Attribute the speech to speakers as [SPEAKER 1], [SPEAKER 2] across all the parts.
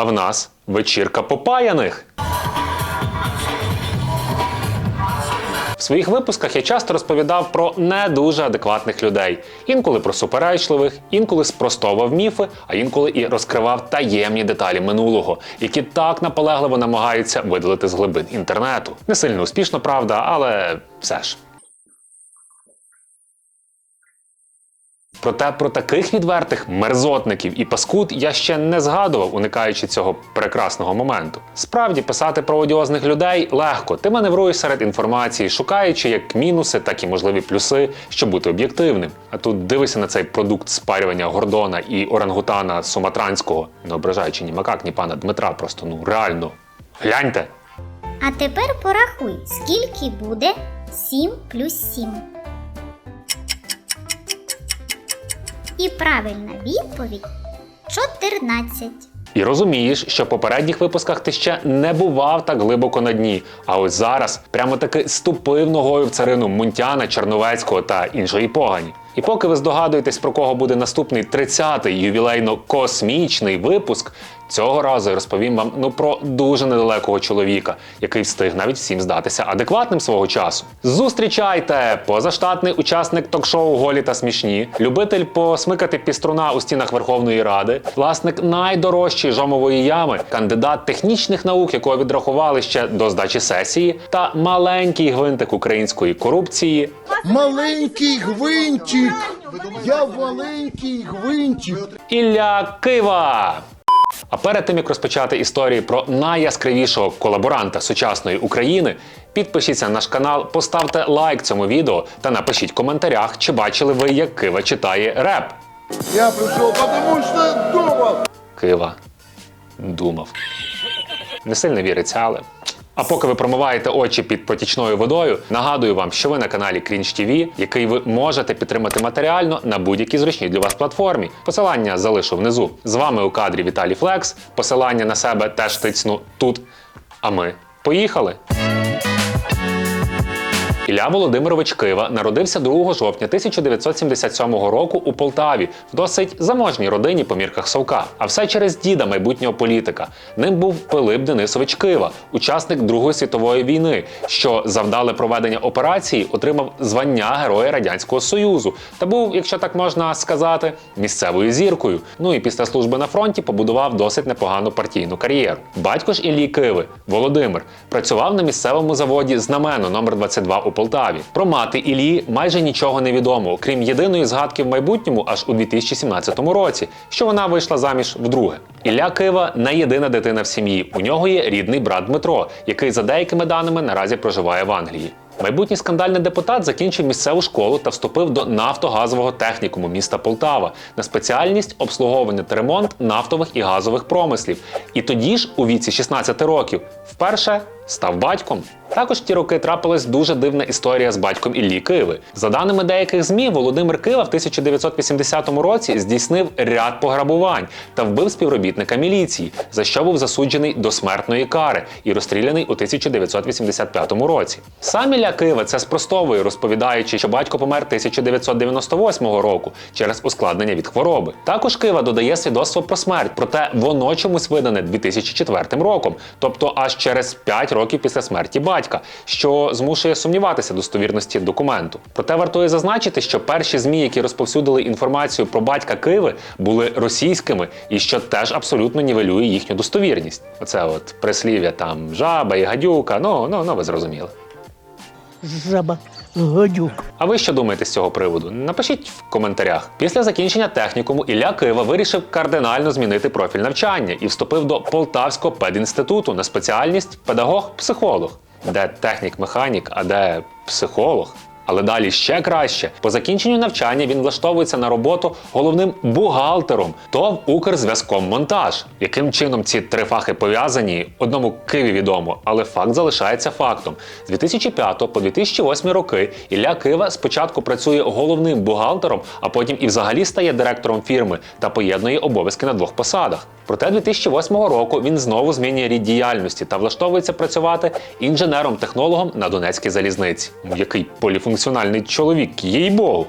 [SPEAKER 1] А в нас вечірка попаяних. В своїх випусках я часто розповідав про не дуже адекватних людей. Інколи про суперечливих, інколи спростовував міфи, а інколи і розкривав таємні деталі минулого, які так наполегливо намагаються видалити з глибин інтернету. Не сильно успішно, правда, але все ж. Проте про таких відвертих мерзотників і паскуд я ще не згадував, уникаючи цього прекрасного моменту. Справді, писати про одіозних людей легко. Ти маневруєш серед інформації, шукаючи як мінуси, так і можливі плюси, щоб бути об'єктивним. А тут дивишся на цей продукт спарювання Гордона і орангутана Суматранського, не ображаючи ні макак, ні пана Дмитра, просто ну реально. Гляньте!
[SPEAKER 2] А тепер порахуй, скільки буде 7 плюс 7. І правильна відповідь 14.
[SPEAKER 1] І розумієш, що в попередніх випусках ти ще не бував так глибоко на дні. А ось зараз прямо таки ступив ногою в царину Мунтяна, Черновецького та іншої погані. І поки ви здогадуєтесь, про кого буде наступний 30-й ювілейно-космічний випуск, цього разу я розповім вам ну про дуже недалекого чоловіка, який встиг навіть всім здатися адекватним свого часу. Зустрічайте! Позаштатний учасник ток-шоу Голі та смішні, любитель посмикати піструна у стінах Верховної Ради, власник найдорожчої жомової ями, кандидат технічних наук, якого відрахували ще до здачі сесії, та маленький гвинтик української корупції.
[SPEAKER 3] Маленький гвинтик. Я маленький гвинтик.
[SPEAKER 1] Ілля Кива. А перед тим як розпочати історії про найяскравішого колаборанта сучасної України, підпишіться на наш канал, поставте лайк цьому відео та напишіть в коментарях, чи бачили ви, як Кива читає реп.
[SPEAKER 3] Я пришел, потому что думал.
[SPEAKER 1] Кива думав. Не сильно віриться, але. А поки ви промиваєте очі під потічною водою, нагадую вам, що ви на каналі Крінж TV, який ви можете підтримати матеріально на будь-якій зручній для вас платформі. Посилання залишу внизу. З вами у кадрі Віталій Флекс. Посилання на себе теж тицну тут. А ми поїхали! Ілля Володимирович Кива народився 2 жовтня 1977 року у Полтаві в досить заможній родині по мірках Совка. А все через діда майбутнього політика. Ним був Пилип Денисович Кива, учасник Другої світової війни, що завдали проведення операції, отримав звання Героя Радянського Союзу та був, якщо так можна сказати, місцевою зіркою. Ну і після служби на фронті побудував досить непогану партійну кар'єру. Батько ж Іллі Киви, Володимир, працював на місцевому заводі Знамено номер 22 у Полтаві. Про мати Іллі майже нічого не відомо, окрім єдиної згадки в майбутньому аж у 2017 році, що вона вийшла заміж вдруге. Ілля Кива не єдина дитина в сім'ї. У нього є рідний брат Дмитро, який за деякими даними наразі проживає в Англії. Майбутній скандальний депутат закінчив місцеву школу та вступив до нафтогазового технікуму міста Полтава на спеціальність обслуговування та ремонт нафтових і газових промислів. І тоді ж, у віці 16 років, вперше став батьком. Також ті роки трапилась дуже дивна історія з батьком Іллі Киви. За даними деяких ЗМІ, Володимир Кива в 1980 році здійснив ряд пограбувань та вбив співробітника міліції, за що був засуджений до смертної кари і розстріляний у 1985 році. Сам Ілля Кива це спростовує, розповідаючи, що батько помер 1998 року через ускладнення від хвороби. Також Кива додає свідоцтво про смерть, проте воно чомусь видане 2004 роком, тобто аж через 5 років після смерті батька, що змушує сумніватися достовірності документу. Проте вартує зазначити, що перші змі, які розповсюдили інформацію про батька Киви, були російськими, і що теж абсолютно нівелює їхню достовірність. Оце от прислів'я там жаба і гадюка. Ну ну ну ви зрозуміли.
[SPEAKER 4] жаба, гадюк.
[SPEAKER 1] А ви що думаєте з цього приводу? Напишіть в коментарях. Після закінчення технікуму Ілля Кива вирішив кардинально змінити профіль навчання і вступив до Полтавського педінституту на спеціальність педагог-психолог. Де технік-механік, а де психолог. Але далі ще краще. По закінченню навчання він влаштовується на роботу головним бухгалтером ТОВ Укрзв'язкоммонтаж. Яким чином ці три фахи пов'язані, одному Киві відомо, але факт залишається фактом. З 2005 по 2008 роки Ілля Кива спочатку працює головним бухгалтером, а потім і взагалі стає директором фірми та поєднує обов'язки на двох посадах. Проте 2008 року він знову змінює рід діяльності та влаштовується працювати інженером-технологом на Донецькій залізниці. Який поліфункціональний чоловік, їй богу.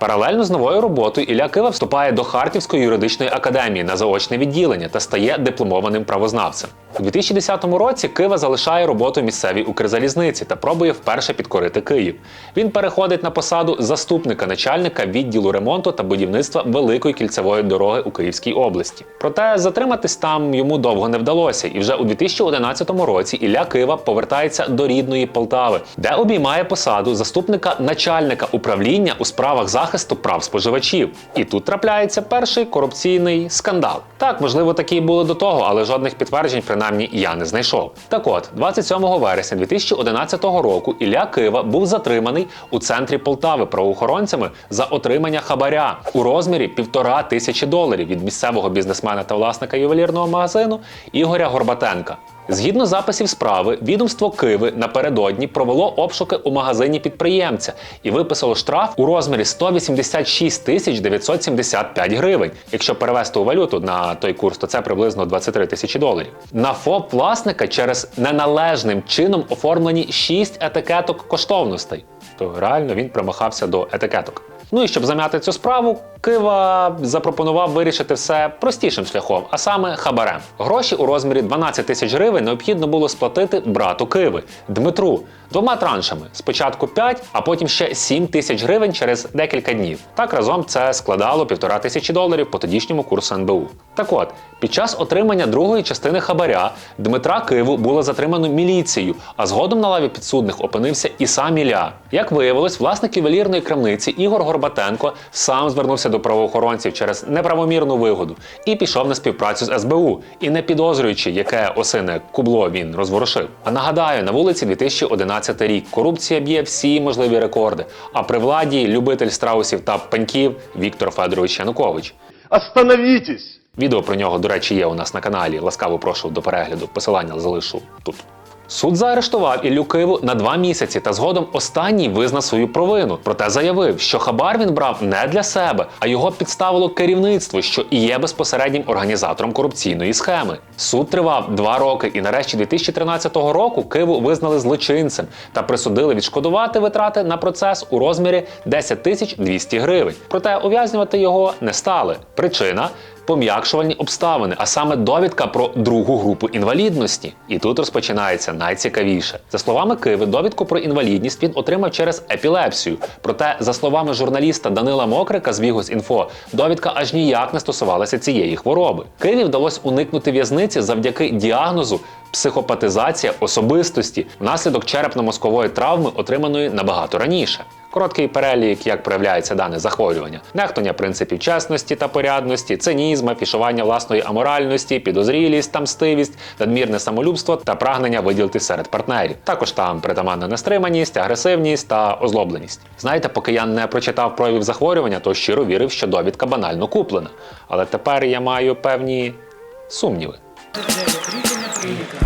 [SPEAKER 1] Паралельно з новою роботою Ілля Кива вступає до Харківської юридичної академії на заочне відділення та стає дипломованим правознавцем. У 2010 році Кива залишає роботу місцевій Укрзалізниці та пробує вперше підкорити Київ. Він переходить на посаду заступника начальника відділу ремонту та будівництва великої кільцевої дороги у Київській області. Проте затриматись там йому довго не вдалося, і вже у 2011 році Ілля Кива повертається до рідної Полтави, де обіймає посаду заступника начальника управління у справах захисту прав споживачів. І тут трапляється перший корупційний скандал. Так, можливо, такі і були до того, але жодних підтверджень, принаймні, я не знайшов. Так от, 27 вересня 2011 року Ілля Кива був затриманий у центрі Полтави правоохоронцями за отримання хабаря у розмірі півтора тисячі доларів від місцевого бізнесмена та власника ювелірного магазину Ігоря Горбатенка. Згідно записів справи, відомство Киви напередодні провело обшуки у магазині підприємця і виписало штраф у розмірі 186 тисяч 975 гривень. Якщо перевести у валюту на той курс, то це приблизно 23 тисячі доларів. На ФОП власника через неналежним чином оформлені 6 етикеток коштовностей. То реально він примахався до етикеток. Ну і щоб зам'яти цю справу, Кива запропонував вирішити все простішим шляхом, а саме хабарем. Гроші у розмірі 12 тисяч гривень необхідно було сплатити брату Киви Дмитру двома траншами: спочатку 5, а потім ще 7 тисяч гривень через декілька днів. Так разом це складало півтора тисячі доларів по тодішньому курсу НБУ. Так от, під час отримання другої частини хабаря Дмитра Киву було затримано міліцією, а згодом на лаві підсудних опинився і сам Ілля. Як виявилось, власник ювелірної крамниці Ігор Горбатенко сам звернувся до правоохоронців через неправомірну вигоду і пішов на співпрацю з СБУ, і не підозрюючи, яке осине кубло він розворушив. А нагадаю, на вулиці 2011 рік корупція б'є всі можливі рекорди. А при владі любитель страусів та пеньків Віктор Федорович Янукович.
[SPEAKER 5] Остановитесь!
[SPEAKER 1] Відео про нього, до речі, є у нас на каналі. Ласкаво прошу до перегляду. Посилання залишу тут. Суд заарештував Іллю Киву на два місяці та згодом останній визнав свою провину. Проте заявив, що хабар він брав не для себе, а його підставило керівництво, що і є безпосереднім організатором корупційної схеми. Суд тривав два роки, і нарешті 2013 року Киву визнали злочинцем та присудили відшкодувати витрати на процес у розмірі 10 тисяч 200 гривень. Проте ув'язнювати його не стали. Причина пом'якшувальні обставини, а саме довідка про другу групу інвалідності. І тут розпочинається найцікавіше. За словами Киви, довідку про інвалідність він отримав через епілепсію. Проте, за словами журналіста Данила Мокрика з Вігос.Інфо, довідка аж ніяк не стосувалася цієї хвороби. Киві вдалося уникнути в'язниці завдяки діагнозу. Психопатизація особистості внаслідок черепно-мозкової травми, отриманої набагато раніше. Короткий перелік, як проявляється дане захворювання: нехтування принципів чесності та порядності, цинізм, афішування власної аморальності, підозрілість та мстивість, надмірне самолюбство та прагнення виділити серед партнерів. Також там притаманна нестриманість, агресивність та озлобленість. Знаєте, поки я не прочитав проявів захворювання, то щиро вірив, що довідка банально куплена. Але тепер я маю певні сумніви.
[SPEAKER 6] Прийнято.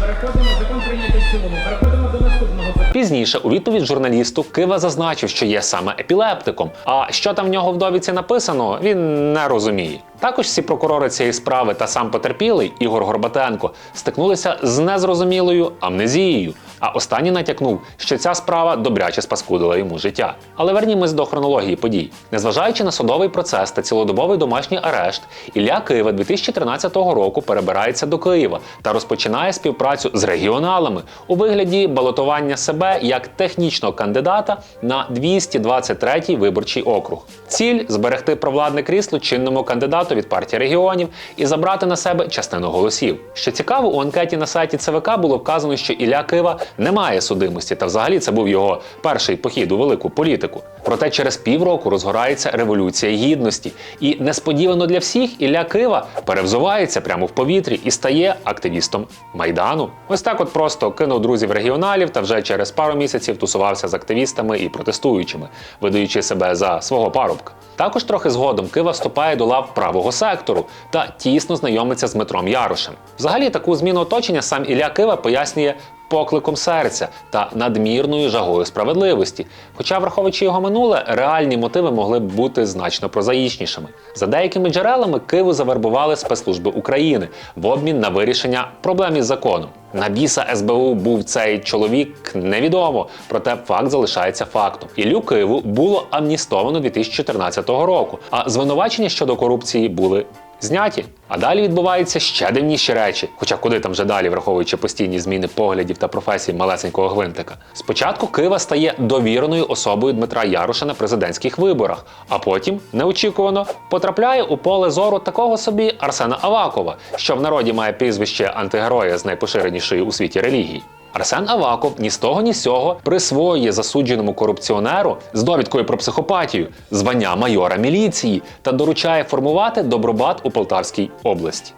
[SPEAKER 6] Переходимо. Закон прийнятий цілому. Переходимо до наступного.
[SPEAKER 1] Пізніше у відповідь журналісту Кива зазначив, що є саме епілептиком. А що там в нього в довідці написано, він не розуміє. Також всі прокурори цієї справи та сам потерпілий Ігор Горбатенко стикнулися з незрозумілою амнезією. А останній натякнув, що ця справа добряче спаскудила йому життя. Але вернімось до хронології подій. Незважаючи на судовий процес та цілодобовий домашній арешт, Ілля Києва 2013 року перебирається до Києва та розпочинає співпрацю з регіоналами у вигляді балотування себе як технічного кандидата на 223-й виборчий округ. Ціль зберегти провладне крісло чинному кандидату від партії регіонів і забрати на себе частину голосів. Що цікаво, у анкеті на сайті ЦВК було вказано, що Ілля Кива не має судимості, та взагалі це був його перший похід у велику політику. Проте через півроку розгорається революція гідності, і несподівано для всіх Ілля Кива перевзувається прямо в повітрі і стає активістом майдану. Ось так, от просто кинув друзів регіоналів та вже через пару місяців тусувався з активістами і протестуючими, видаючи себе за свого парубка. Також трохи згодом Кива вступає до лав правого сектору та тісно знайомиться з Дмитром Ярошем. Взагалі таку зміну оточення сам Ілля Кива пояснює покликом серця та надмірною жагою справедливості. Хоча, враховуючи його минуле, реальні мотиви могли б бути значно прозаїчнішими. За деякими джерелами Киву завербували спецслужби України в обмін на вирішення проблем із законом. На біса СБУ був цей чоловік невідомо, проте факт залишається фактом. Іллю Киву було амністовано 2014 року, а звинувачення щодо корупції були зняті. А далі відбуваються ще дивніші речі. Хоча куди там вже далі, враховуючи постійні зміни поглядів та професій малесенького гвинтика. Спочатку Кива стає довіреною особою Дмитра Яруша на президентських виборах, а потім неочікувано потрапляє у поле зору такого собі Арсена Авакова, що в народі має прізвище антигероя з найпоширенішої у світі релігії. Арсен Аваков ні з того, ні з сього присвоює засудженому корупціонеру з довідкою про психопатію звання майора міліції та доручає формувати добробат у Полтавській області.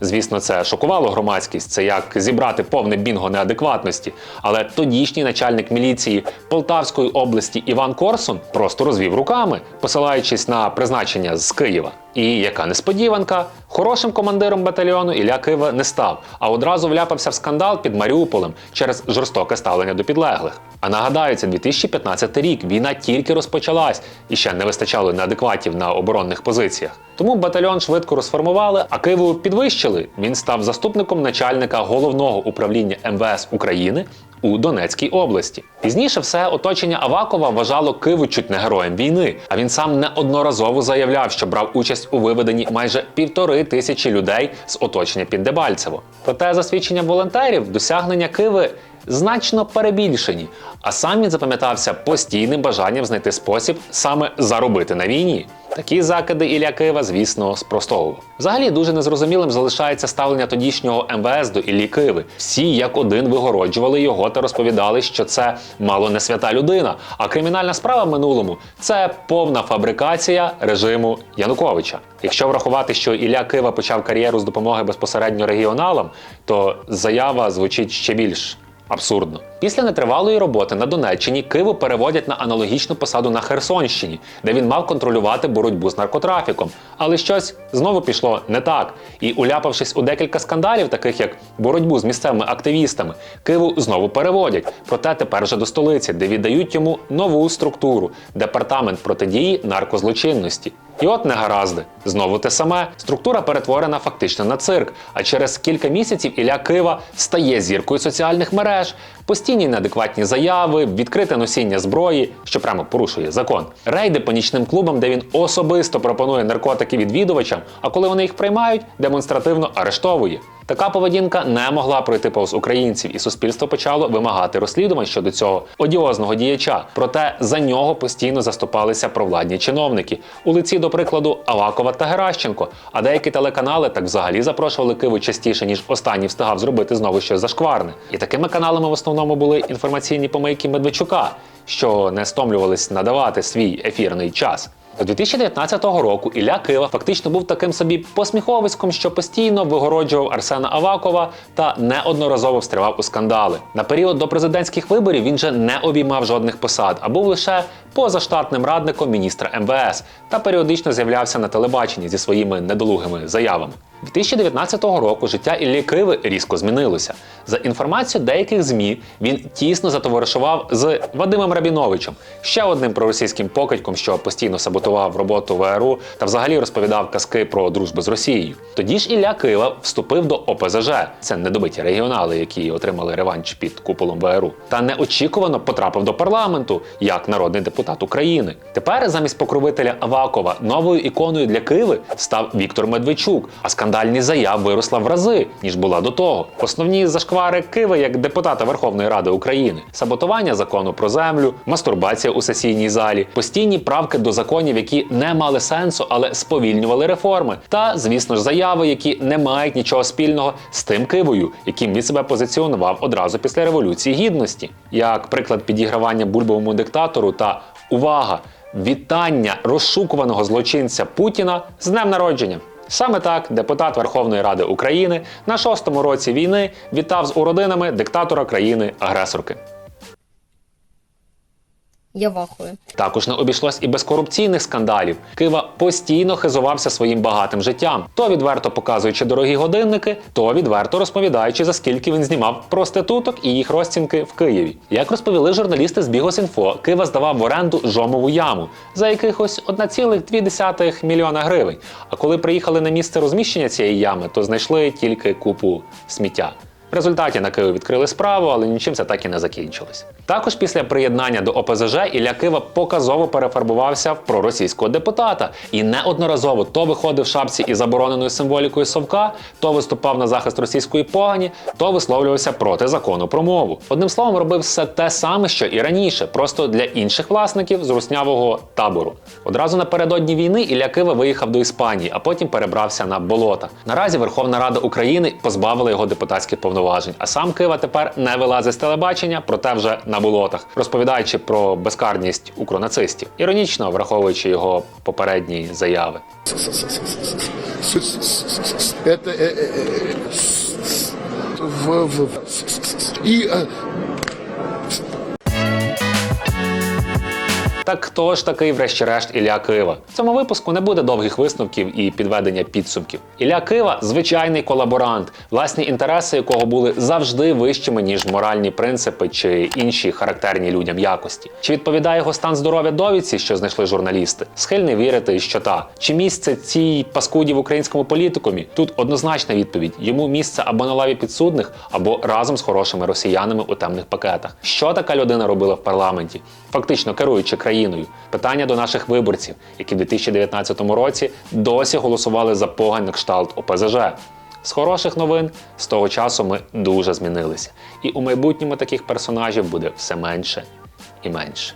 [SPEAKER 1] Звісно, це шокувало громадськість. Це як зібрати повне бінго неадекватності. Але тодішній начальник міліції Полтавської області Іван Корсун просто розвів руками, посилаючись на призначення з Києва. І яка несподіванка, хорошим командиром батальйону Ілля Кива не став, а одразу вляпався в скандал під Маріуполем через жорстоке ставлення до підлеглих. А нагадаю, це 2015 рік. Війна тільки розпочалась і ще не вистачало неадекватів на оборонних позиціях. Тому батальйон швидко розформували, а Киву підвищили. Він став заступником начальника головного управління МВС України у Донецькій області. Пізніше все оточення Авакова вважало Киву чуть не героєм війни, а він сам неодноразово заявляв, що брав участь у виведенні майже півтори тисячі людей з оточення під Дебальцево. Проте, за свідченням волонтерів, досягнення Киви значно перебільшені, а сам він запам'ятався постійним бажанням знайти спосіб саме заробити на війні. Такі закиди Ілля Кива, звісно, спростовував. Взагалі дуже незрозумілим залишається ставлення тодішнього МВС до Іллі Киви. Всі як один вигороджували його та розповідали, що це мало не свята людина. А кримінальна справа в минулому це повна фабрикація режиму Януковича. Якщо врахувати, що Ілля Кива почав кар'єру з допомоги безпосередньо регіоналам, то заява звучить ще більш Абсурдно. Після нетривалої роботи на Донеччині Киву переводять на аналогічну посаду на Херсонщині, де він мав контролювати боротьбу з наркотрафіком. Але щось знову пішло не так. І уляпавшись у декілька скандалів, таких як боротьбу з місцевими активістами, Киву знову переводять. Проте тепер вже до столиці, де віддають йому нову структуру департамент протидії наркозлочинності. І от негаразди. Знову те саме. Структура перетворена фактично на цирк. А через кілька місяців Ілля Кива стає зіркою соціальних мереж, постійні неадекватні заяви, відкрите носіння зброї, що прямо порушує закон. Рейди по нічним клубам, де він особисто пропонує наркотики відвідувачам, а коли вони їх приймають, демонстративно арештовує. Така поведінка не могла пройти повз українців, і суспільство почало вимагати розслідувань щодо цього одіозного діяча. Проте за нього постійно заступалися провладні чиновники у лиці, до прикладу, Авакова та Геращенко. А деякі телеканали так взагалі запрошували Киву частіше, ніж останній встигав зробити знову щось зашкварне. І такими каналами в основному були інформаційні помийки Медведчука, що не стомлювались надавати свій ефірний час. До 2019 року Ілля Кива фактично був таким собі посміховиськом, що постійно вигороджував Арсена Авакова та неодноразово встрявав у скандали. На період до президентських виборів він же не обіймав жодних посад, а був лише позаштатним радником міністра МВС та періодично з'являвся на телебаченні зі своїми недолугими заявами. 2019 року життя Іллі Киви різко змінилося. За інформацією деяких ЗМІ, він тісно затоваришував з Вадимом Рабіновичем, ще одним проросійським покидьком, що постійно саботував роботу ВРУ та взагалі розповідав казки про дружбу з Росією. Тоді ж Ілля Кива вступив до ОПЗЖ. Це недобиті регіонали, які отримали реванш під куполом ВРУ, та неочікувано потрапив до парламенту як народний депутат України. Тепер замість покровителя Авакова новою іконою для Киви став Віктор Медведчук. А скандальність заяв виросла в рази, ніж була до того. Основні зашквари Киви як депутата Верховної Ради України, саботування закону про землю, мастурбація у сесійній залі, постійні правки до законів, які не мали сенсу, але сповільнювали реформи, та, звісно ж, заяви, які не мають нічого спільного з тим Кивою, яким він себе позиціонував одразу після революції гідності, як приклад підігравання бульбовому диктатору та увага. Вітання розшукуваного злочинця Путіна з днем народження. Саме так депутат Верховної Ради України на шостому році війни вітав з уродинами диктатора країни-агресорки.
[SPEAKER 7] Я вахую.
[SPEAKER 1] Також не обійшлось і без корупційних скандалів. Кива постійно хизувався своїм багатим життям, то відверто показуючи дорогі годинники, то відверто розповідаючи, за скільки він знімав проституток і їх розцінки в Києві. Як розповіли журналісти з Бігос.Інфо, Кива здавав в оренду жомову яму за якихось 1,2 мільйона гривень. А коли приїхали на місце розміщення цієї ями, то знайшли тільки купу сміття. В результаті на Києві відкрили справу, але нічим це так і не закінчилось. Також після приєднання до ОПЗЖ Ілля Кива показово перефарбувався в проросійського депутата і неодноразово то виходив в шапці із забороненою символікою совка, то виступав на захист російської погані, то висловлювався проти закону про мову. Одним словом, робив все те саме, що і раніше, просто для інших власників з руснявого табору. Одразу напередодні війни Ілля Кива виїхав до Іспанії, а потім перебрався на болота. Наразі Верховна Рада України позбавила його депутатських повноважень, а сам Кива тепер не вилазить з телебачення, проте вже на болотах, розповідаючи про безкарність укронацистів, іронічно враховуючи його попередні заяви.
[SPEAKER 3] Это...
[SPEAKER 1] Так хто ж такий, врешті-решт, Ілля Кива? В цьому випуску не буде довгих висновків і підведення підсумків. Ілля Кива звичайний колаборант, власні інтереси якого були завжди вищими, ніж моральні принципи чи інші характерні людям якості. Чи відповідає його стан здоров'я довідці, що знайшли журналісти? Схильний вірити, що так. Чи місце цій паскуді в українському політикумі? Тут однозначна відповідь: йому місце або на лаві підсудних, або разом з хорошими росіянами у темних пакетах. Що така людина робила в парламенті? Фактично керуючи країною. Питання до наших виборців, які в 2019 році досі голосували за погань на кшталт ОПЗЖ. З хороших новин з того часу ми дуже змінилися, і у майбутньому таких персонажів буде все менше і менше.